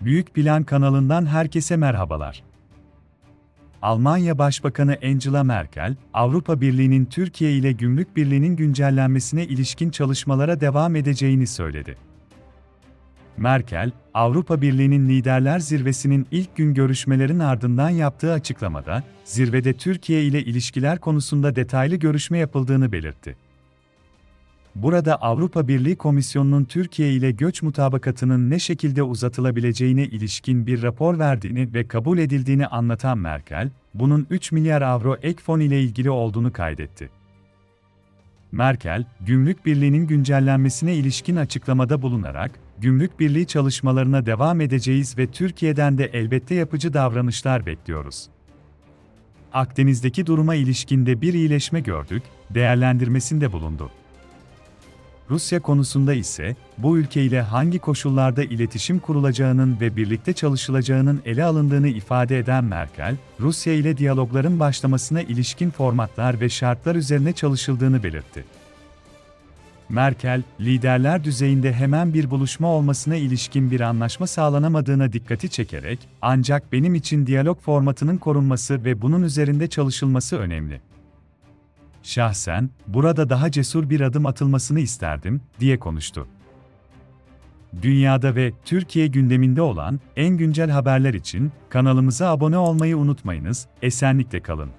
Büyük Plan kanalından herkese merhabalar. Almanya Başbakanı Angela Merkel, Avrupa Birliği'nin Türkiye ile Gümrük Birliği'nin güncellenmesine ilişkin çalışmalara devam edeceğini söyledi. Merkel, Avrupa Birliği'nin liderler zirvesinin ilk gün görüşmelerin ardından yaptığı açıklamada, zirvede Türkiye ile ilişkiler konusunda detaylı görüşme yapıldığını belirtti. Burada Avrupa Birliği Komisyonu'nun Türkiye ile göç mutabakatının ne şekilde uzatılabileceğine ilişkin bir rapor verdiğini ve kabul edildiğini anlatan Merkel, bunun 3 milyar avro ek fon ile ilgili olduğunu kaydetti. Merkel, Gümrük Birliği'nin güncellenmesine ilişkin açıklamada bulunarak, Gümrük Birliği çalışmalarına devam edeceğiz ve Türkiye'den de elbette yapıcı davranışlar bekliyoruz. Akdeniz'deki duruma ilişkinde bir iyileşme gördük, değerlendirmesinde bulundu. Rusya konusunda ise, bu ülke ile hangi koşullarda iletişim kurulacağının ve birlikte çalışılacağının ele alındığını ifade eden Merkel, Rusya ile diyalogların başlamasına ilişkin formatlar ve şartlar üzerine çalışıldığını belirtti. Merkel, liderler düzeyinde hemen bir buluşma olmasına ilişkin bir anlaşma sağlanamadığına dikkati çekerek, ancak benim için diyalog formatının korunması ve bunun üzerinde çalışılması önemli. Şahsen, burada daha cesur bir adım atılmasını isterdim, diye konuştu. Dünyada ve Türkiye gündeminde olan en güncel haberler için kanalımıza abone olmayı unutmayınız, esenlikle kalın.